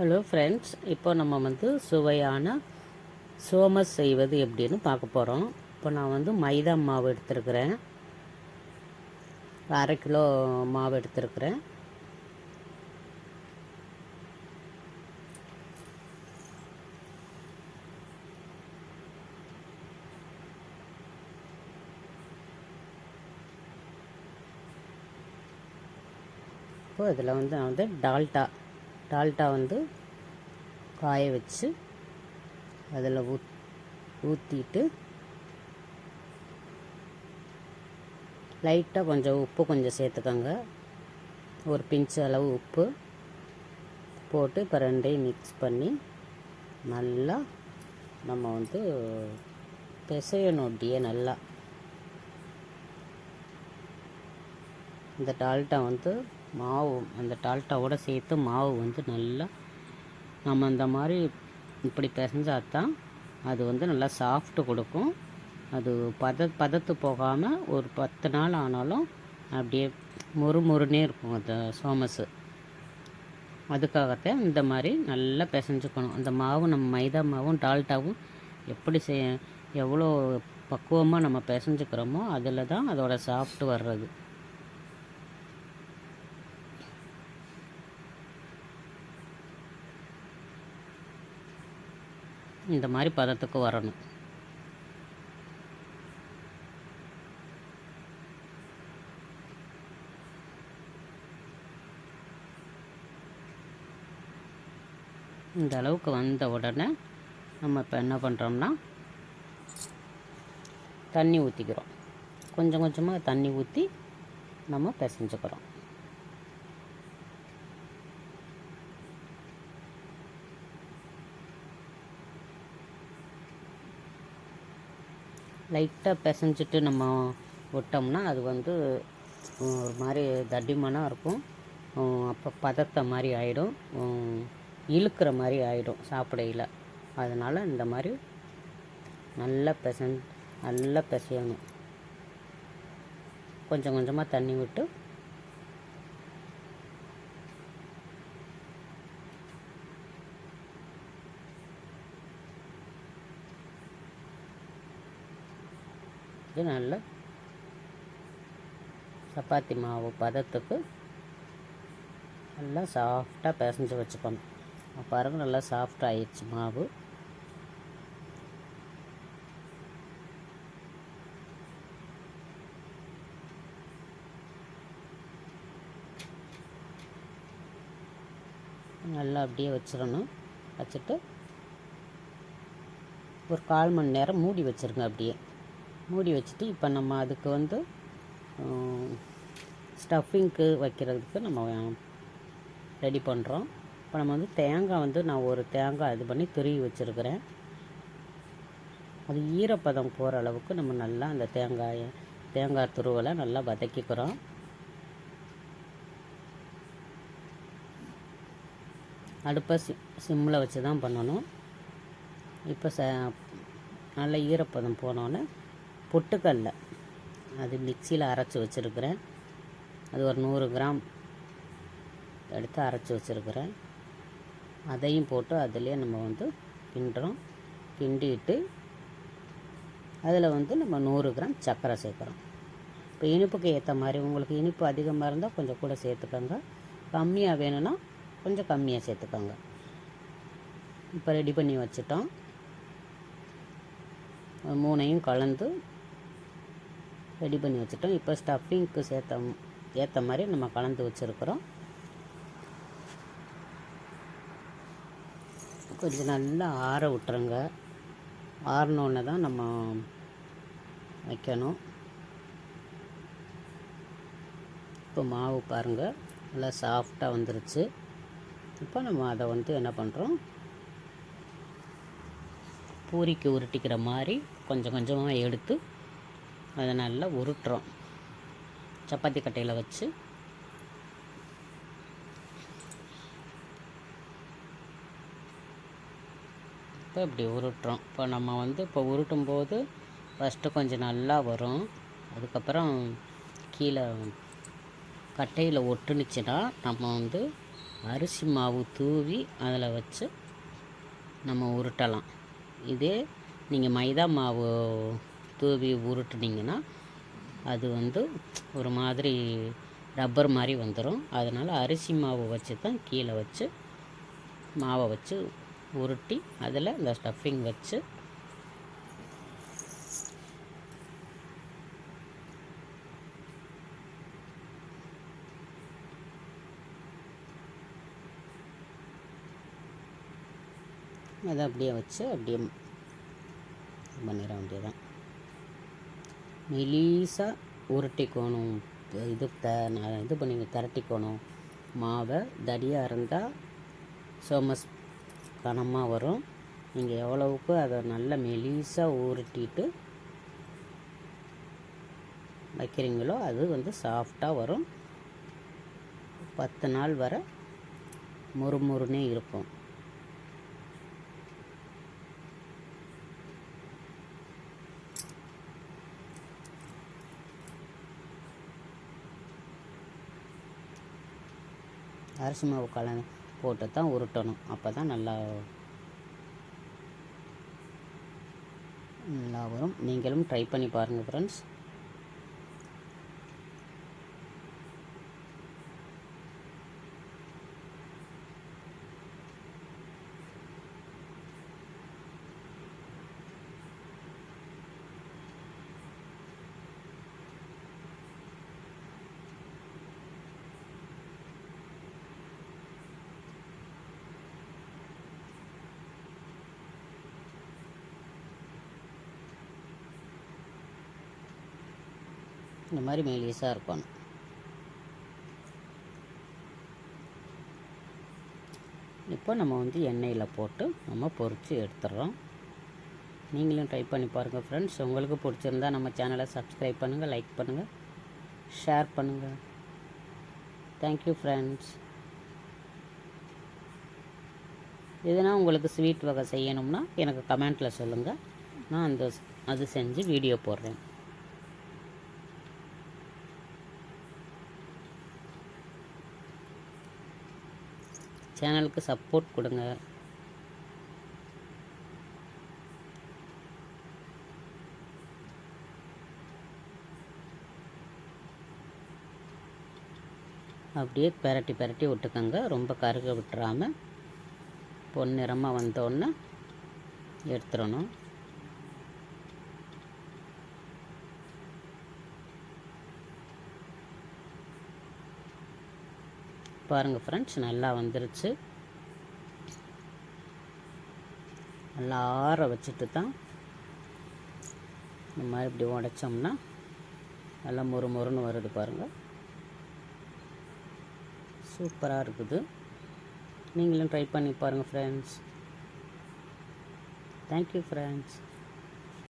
Hello friends இப்போ நம்ம வந்து சுவையான சோமஸ் செய்வது எப்படின்னு பார்க்க போகிறோம் இப்போ நான் வந்து மைதா மாவு எடுத்துருக்குறேன். அரை கிலோ மாவு எடுத்துருக்குறேன். இப்போ இதில் வந்து நான் வந்து டால்டா டால்டா வந்து காய வச்சு அதில் ஊத் ஊற்றிட்டு லைட்டாக கொஞ்சம் உப்பு கொஞ்சம் சேர்த்துக்கோங்க. ஒரு பிஞ்சு அளவு உப்பு போட்டு இப்போ ரெண்டையும் மிக்ஸ் பண்ணி நல்லா நம்ம வந்து பிசையணும் அப்படியே நல்லா. இந்த டால்ட்டா வந்து மாவு அந்த டால்ட்டாவோட சேர்த்து மாவு வந்து நல்லா நம்ம அந்த மாதிரி இப்படி பிசைஞ்சால் தான் அது வந்து நல்லா சாஃப்ட்டு கொடுக்கும். அது பத பதத்து போகாமல் ஒரு பத்து நாள் ஆனாலும் அப்படியே மொறு மொறுனே இருக்கும் அந்த சோமஸு அதுக்காகத்தான் இந்த மாதிரி நல்லா பிசைஞ்சுக்கணும். அந்த மாவு நம்ம மைதா மாவும் டால்ட்டாவும் எப்படி செய் எவ்வளோ பக்குவமாக நம்ம பிசைஞ்சுக்கிறோமோ அதில் தான் அதோட சாஃப்ட் வர்றது. இந்த மாதிரி பதத்துக்கு வரணும். இந்த அளவுக்கு வந்த உடனே நம்ம இப்போ என்ன பண்ணுறோம்னா தண்ணி ஊற்றிக்கிறோம் கொஞ்சம் கொஞ்சமாக தண்ணி ஊற்றி நம்ம பிசைஞ்சுக்கிறோம். லைட்டாக பிசைஞ்சிட்டு நம்ம விட்டோம்னா அது வந்து ஒரு மாதிரி தடிமனாக இருக்கும். அப்போ பதத்த மாதிரி ஆகிடும் இழுக்கிற மாதிரி ஆகிடும் சாப்பிடையில். அதனால் இந்த மாதிரி நல்லா பிசைஞ் நல்லா பிசையணும். கொஞ்சம் கொஞ்சமாக தண்ணி விட்டு இது நல்லா சப்பாத்தி மாவு பதத்துக்கு நல்லா சாஃப்டாக பிசைஞ்சு வச்சுக்கணும். பாருங்க நல்லா சாஃப்ட் ஆயிடுச்சு மாவு. நல்லா அப்படியே வச்சிடணும். வச்சுட்டு ஒரு கால் மணி நேரம் மூடி வச்சுருங்க அப்படியே. மூடி வச்சுட்டு இப்போ நம்ம அதுக்கு வந்து ஸ்டஃபிங்க்கு வைக்கிறதுக்கு நம்ம ரெடி பண்ணுறோம் இப்போ நம்ம வந்து தேங்காய் வந்து நான் ஒரு தேங்காய் இது பண்ணி துருவி வச்சுருக்கிறேன். அது ஈரப்பதம் போகிற அளவுக்கு நம்ம நல்லா அந்த தேங்காயை தேங்காய் துருவலை நல்லா வதக்கிக்கிறோம். அடுப்பை சி சிம்மில் வச்சு தான் பண்ணணும். இப்போ ச நல்ல ஈரப்பதம் போனோன்னே பொட்டுக்கல்ல. அது மிக்சியில் அரைச்சி வச்சுருக்கிறேன். அது ஒரு நூறு கிராம் எடுத்து அரைச்சி வச்சுருக்கிறேன். அதையும் போட்டு அதிலே நம்ம வந்து பிண்டுறோம் பிண்டிட்டு அதில் வந்து நம்ம நூறு கிராம் சர்க்கரை சேர்க்குறோம். இப்போ இனிப்புக்கு ஏற்ற மாதிரி உங்களுக்கு இனிப்பு அதிகமாக இருந்தால் கொஞ்சம் கூட சேர்த்துக்கோங்க. கம்மியாக வேணும்னா கொஞ்சம் கம்மியாக சேர்த்துக்கோங்க. இப்போ ரெடி பண்ணி வச்சுட்டோம். மூணையும் கலந்து ரெடி பண்ணி வச்சுட்டோம். இப்போ ஸ்டஃபிங்க்கு சேர்த்த ஏற்ற மாதிரி நம்ம கலந்து வச்சுருக்குறோம். கொஞ்சம் நல்லா ஆற விட்டுருங்க. ஆறினோடனே தான் நம்ம வைக்கணும். இப்போ மாவு பாருங்கள் நல்லா சாஃப்டாக வந்துருச்சு. இப்போ நம்ம அதை வந்து என்ன பண்ணுறோம் பூரிக்கு உருட்டிக்கிற மாதிரி கொஞ்சம் கொஞ்சமாக எடுத்து அதை நல்லா உருட்டுறோம். சப்பாத்தி கட்டையில் வச்சு. இப்போ இப்படி உருட்டுறோம். இப்போ நம்ம வந்து இப்போ உருட்டும் போது ஃபஸ்ட்டு கொஞ்சம் நல்லா வரும். அதுக்கப்புறம் கீழே கட்டையில் ஒட்டுனுச்சுன்னா நம்ம வந்து அரிசி மாவு தூவி அதில் வச்சு நம்ம உருட்டலாம். இதே நீங்கள் மைதா மாவு தூவி உருட்டுனீங்கன்னா அது வந்து ஒரு மாதிரி ரப்பர் மாதிரி வந்துடும் அதனால் அரிசி மாவு வச்சு தான் கீழே வச்சு மாவை வச்சு உருட்டி அதில் இந்த ஸ்டஃபிங் வச்சு அதை அப்படியே வச்சு அப்படியே பண்ணிட வேண்டியதான் மெலீஸாக உருட்டிக்கணும். இது த நான் இது பண்ணி திரட்டிக்கணும். மாவை தடியாக இருந்தால் சோமஸ் கனமாக வரும். நீங்கள் எவ்வளவுக்கு அதை நல்லா மெலீஸாக உருட்டிட்டு வைக்கிறீங்களோ அது வந்து சாஃப்டாக வரும். பத்து நாள் வர முறுமுறுனே இருக்கும். அரிசி மாவு கலந்து போட்டு தான் உருட்டணும். அப்போ தான் நல்லா நல்லா வரும் நீங்களும் ட்ரை பண்ணி பாருங்கள் ஃப்ரெண்ட்ஸ் இந்த மாதிரி மெலிசாக இருக்கணும் இப்போ நம்ம வந்து எண்ணெயில் போட்டு நம்ம பொரித்து எடுத்துடுறோம் நீங்களும் ட்ரை பண்ணி பாருங்கள் ஃப்ரெண்ட்ஸ் உங்களுக்கு பிடிச்சிருந்தா நம்ம சேனலை சப்ஸ்கிரைப் பண்ணுங்கள் லைக் பண்ணுங்கள் ஷேர் பண்ணுங்கள் தேங்க்யூ ஃப்ரெண்ட்ஸ் எதுனா உங்களுக்கு ஸ்வீட் வகை செய்யணும்னா எனக்கு கமெண்ட்டில் சொல்லுங்கள் நான் அந்த அது செஞ்சு வீடியோ போடுறேன். சேனலுக்கு சப்போர்ட் கொடுங்க. அப்படியே பெரட்டி பெரட்டி விட்டுக்கோங்க. ரொம்ப கருக விட்டுறாமல் பொன்னிறமாக வந்தோடனே எடுத்துடணும். பாருங்கள் ஃப்ரெண்ட்ஸ் நல்லா வந்துருச்சு. நல்லா ஆற வச்சுட்டு தான் இந்த மாதிரி இப்படி உடைச்சோம்னா நல்லா மொறு மொறுன்னு வருது பாருங்கள் சூப்பராக இருக்குது. நீங்களும் ட்ரை பண்ணி பாருங்கள் ஃப்ரெண்ட்ஸ் தேங்க்யூ ஃப்ரெண்ட்ஸ்